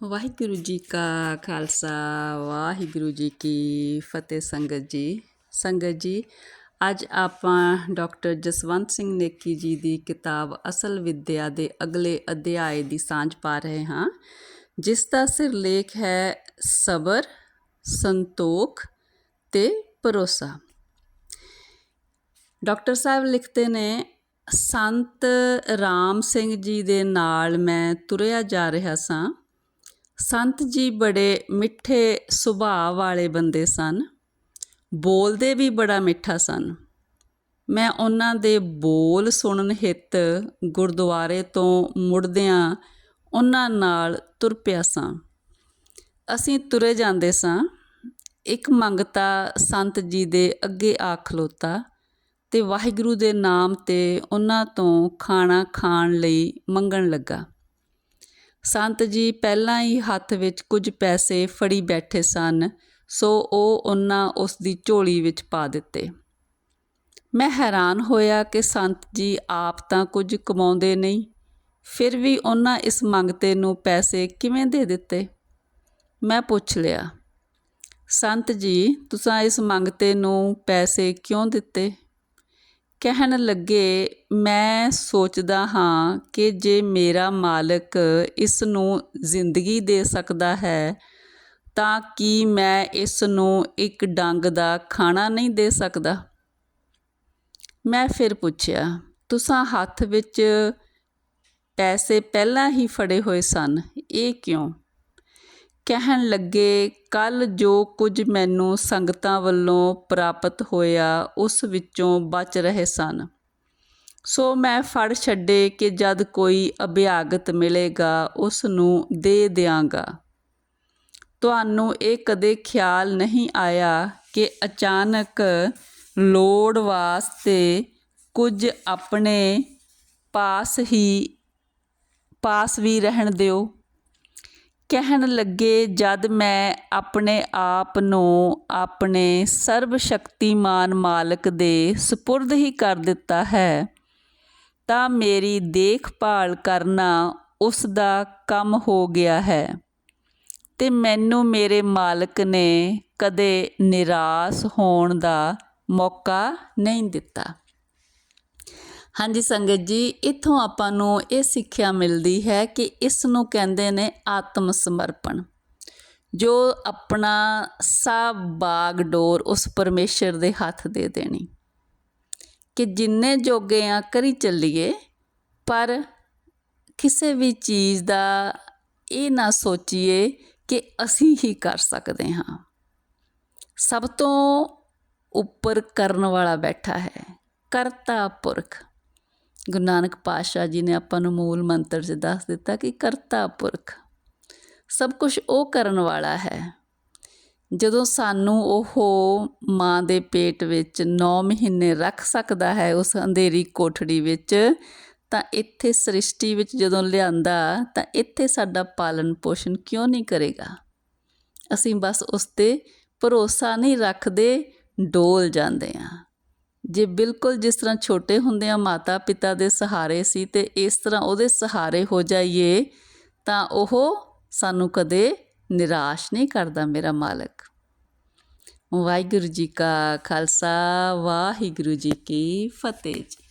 ਵਾਹਿਗੁਰੂ ਜੀ ਕਾ ਖਾਲਸਾ, ਵਾਹਿਗੁਰੂ ਜੀ ਕੀ ਫਤਿਹ ਸੰਗਤ ਜੀ। ਸੰਗਤ ਜੀ, ਅੱਜ ਆਪਾਂ ਡਾਕਟਰ ਜਸਵੰਤ ਸਿੰਘ ਨੇਕੀ ਜੀ ਦੀ ਕਿਤਾਬ ਅਸਲ ਵਿਦਿਆ ਦੇ ਅਗਲੇ ਅਧਿਆਏ ਦੀ ਸਾਂਝ ਪਾ ਰਹੇ ਹਾਂ, ਜਿਸ ਦਾ ਸਿਰਲੇਖ ਹੈ ਸਬਰ, ਸੰਤੋਖ ਤੇ ਭਰੋਸਾ। ਡਾਕਟਰ ਸਾਹਿਬ ਲਿਖਦੇ ਨੇ, ਸੰਤ ਰਾਮ ਸਿੰਘ ਜੀ ਦੇ ਨਾਲ ਮੈਂ ਤੁਰਿਆ ਜਾ ਰਿਹਾ ਸਾਂ ਸੰਤ ਜੀ ਬੜੇ ਮਿੱਠੇ ਸੁਭਾਅ ਵਾਲੇ ਬੰਦੇ ਸਨ। ਬੋਲਦੇ ਵੀ ਬੜਾ ਮਿੱਠਾ ਸਨ। ਮੈਂ ਉਹਨਾਂ ਦੇ ਬੋਲ ਸੁਣਨ ਹਿੱਤ ਗੁਰਦੁਆਰੇ ਤੋਂ ਮੁੜਦਿਆਂ ਉਹਨਾਂ ਨਾਲ ਤੁਰ ਪਿਆ ਸਾਂ। ਅਸੀਂ ਤੁਰੇ ਜਾਂਦੇ ਸਾਂ। ਇੱਕ ਮੰਗਤਾ ਸੰਤ ਜੀ ਦੇ ਅੱਗੇ ਆ ਖਲੋਤਾ ਤੇ ਵਾਹਿਗੁਰੂ ਦੇ ਨਾਮ ਤੇ ਉਹਨਾਂ ਤੋਂ ਖਾਣਾ ਖਾਣ ਲਈ ਮੰਗਣ ਲੱਗਾ। ਸੰਤ ਜੀ ਪਹਿਲਾਂ ਹੀ ਹੱਥ ਵਿੱਚ ਕੁਝ ਪੈਸੇ ਫੜੀ ਬੈਠੇ ਸਨ, ਸੋ ਉਹ ਉਹਨਾਂ ਉਸ ਦੀ ਝੋਲੀ ਵਿੱਚ ਪਾ ਦਿੱਤੇ। ਮੈਂ ਹੈਰਾਨ ਹੋਇਆ ਕਿ ਸੰਤ ਜੀ ਆਪ ਤਾਂ ਕੁਝ ਕਮਾਉਂਦੇ ਨਹੀਂ, ਫਿਰ ਵੀ ਉਹਨਾਂ ਇਸ ਮੰਗਤੇ ਨੂੰ ਪੈਸੇ ਕਿਵੇਂ ਦੇ ਦਿੱਤੇ? ਮੈਂ ਪੁੱਛ ਲਿਆ, ਸੰਤ ਜੀ, ਤੁਸੀਂ ਇਸ ਮੰਗਤੇ ਨੂੰ ਪੈਸੇ ਕਿਉਂ ਦਿੱਤੇ? ਕਹਿਣ ਲੱਗੇ, ਮੈਂ ਸੋਚਦਾ ਹਾਂ ਕਿ ਜੇ ਮੇਰਾ ਮਾਲਕ ਇਸ ਨੂੰ ਜ਼ਿੰਦਗੀ ਦੇ ਸਕਦਾ ਹੈ, ਤਾਂ ਕੀ ਮੈਂ ਇਸ ਨੂੰ ਇੱਕ ਡੰਗ ਦਾ ਖਾਣਾ ਨਹੀਂ ਦੇ ਸਕਦਾ? ਮੈਂ ਫਿਰ ਪੁੱਛਿਆ, ਤੁਸੀਂ ਹੱਥ ਵਿੱਚ ਪੈਸੇ ਪਹਿਲਾਂ ਹੀ ਫੜੇ ਹੋਏ ਸਨ, ਇਹ ਕਿਉਂ? ਕਹਿਣ ਲੱਗੇ, ਕੱਲ੍ਹ ਜੋ ਕੁਝ ਮੈਨੂੰ ਸੰਗਤਾਂ ਵੱਲੋਂ ਪ੍ਰਾਪਤ ਹੋਇਆ, ਉਸ ਵਿੱਚੋਂ ਬਚ ਰਹੇ ਸਨ। ਸੋ ਮੈਂ ਫੜ ਛੱਡੇ ਕਿ ਜਦ ਕੋਈ ਅਭਿਆਗਤ ਮਿਲੇਗਾ, ਉਸ ਨੂੰ ਦੇ ਦਿਆਂਗਾ। ਤੁਹਾਨੂੰ ਇਹ ਕਦੇ ਖਿਆਲ ਨਹੀਂ ਆਇਆ ਕਿ ਅਚਾਨਕ ਲੋੜ ਵਾਸਤੇ ਕੁਝ ਆਪਣੇ ਪਾਸ ਹੀ, ਪਾਸ ਵੀ ਰਹਿਣ ਦਿਓ? ਕਹਿਣ ਲੱਗੇ, ਜਦ ਮੈਂ ਆਪਣੇ ਆਪ ਨੂੰ ਆਪਣੇ ਸਰਬ ਸ਼ਕਤੀਮਾਨ ਮਾਲਕ ਦੇ ਸਪੁਰਦ ਹੀ ਕਰ ਦਿੱਤਾ ਹੈ, ਤਾਂ ਮੇਰੀ ਦੇਖਭਾਲ ਕਰਨਾ ਉਸ ਦਾ ਕੰਮ ਹੋ ਗਿਆ ਹੈ। ਤੇ ਮੈਨੂੰ ਮੇਰੇ ਮਾਲਕ ਨੇ ਕਦੇ ਨਿਰਾਸ਼ ਹੋਣ ਦਾ ਮੌਕਾ ਨਹੀਂ ਦਿੱਤਾ। ਹਾਂਜੀ ਸੰਗਤ ਜੀ, ਇੱਥੋਂ ਆਪਾਂ ਨੂੰ ਇਹ ਸਿੱਖਿਆ ਮਿਲਦੀ ਹੈ ਕਿ ਇਸ ਨੂੰ ਕਹਿੰਦੇ ਨੇ ਆਤਮ ਸਮਰਪਣ। ਜੋ ਆਪਣਾ ਸਭ ਬਾਗ ਡੋਰ ਉਸ ਪਰਮੇਸ਼ਰ ਦੇ ਹੱਥ ਦੇ ਦੇਣੀ। ਕਿ ਜਿੰਨੇ ਜੋਗੇ ਆ ਕਰੀ ਚੱਲੀਏ, ਪਰ ਕਿਸੇ ਵੀ ਚੀਜ਼ ਦਾ ਇਹ ਨਾ ਸੋਚੀਏ ਕਿ ਅਸੀਂ ਹੀ ਕਰ ਸਕਦੇ ਹਾਂ। ਸਭ ਤੋਂ ਉੱਪਰ ਕਰਨ ਵਾਲਾ ਬੈਠਾ ਹੈ, ਕਰਤਾ ਪੁਰਖ। ਗੁਰੂ ਨਾਨਕ ਪਾਤਸ਼ਾਹ ਜੀ ਨੇ ਆਪਾਂ ਨੂੰ ਮੂਲ ਮੰਤਰ 'ਚ ਦੱਸ ਦਿੱਤਾ ਕਿ ਕਰਤਾ ਪੁਰਖ, ਸਭ ਕੁਝ ਉਹ ਕਰਨ ਵਾਲਾ ਹੈ। ਜਦੋਂ ਸਾਨੂੰ ਉਹ ਮਾਂ ਦੇ ਪੇਟ ਵਿੱਚ 9 ਮਹੀਨੇ ਰੱਖ ਸਕਦਾ ਹੈ ਉਸ ਅੰਧੇਰੀ ਕੋਠੜੀ ਵਿੱਚ, ਤਾਂ ਇੱਥੇ ਸ੍ਰਿਸ਼ਟੀ ਵਿੱਚ ਜਦੋਂ ਲਿਆਂਦਾ, ਤਾਂ ਇੱਥੇ ਸਾਡਾ ਪਾਲਣ ਪੋਸ਼ਣ ਕਿਉਂ ਨਹੀਂ ਕਰੇਗਾ? ਅਸੀਂ ਬਸ ਉਸ ਤੇ ਭਰੋਸਾ ਨਹੀਂ ਰੱਖਦੇ, ਡੋਲ ਜਾਂਦੇ ਆ ਜੇ ਬਿਲਕੁਲ ਜਿਸ ਤਰ੍ਹਾਂ ਛੋਟੇ ਹੁੰਦਿਆਂ ਮਾਤਾ ਪਿਤਾ ਦੇ ਸਹਾਰੇ ਸੀ ਤੇ ਇਸ ਤਰ੍ਹਾਂ ਉਹਦੇ ਸਹਾਰੇ ਹੋ ਜਾਈਏ, ਤਾਂ ਉਹ ਸਾਨੂੰ ਕਦੇ ਨਿਰਾਸ਼ ਨਹੀਂ ਕਰਦਾ, ਮੇਰਾ ਮਾਲਕ। ਵਾਹਿਗੁਰੂ ਜੀ ਕਾ ਖਾਲਸਾ, ਵਾਹਿਗੁਰੂ ਜੀ ਕੀ ਫਤਿਹ ਜੀ।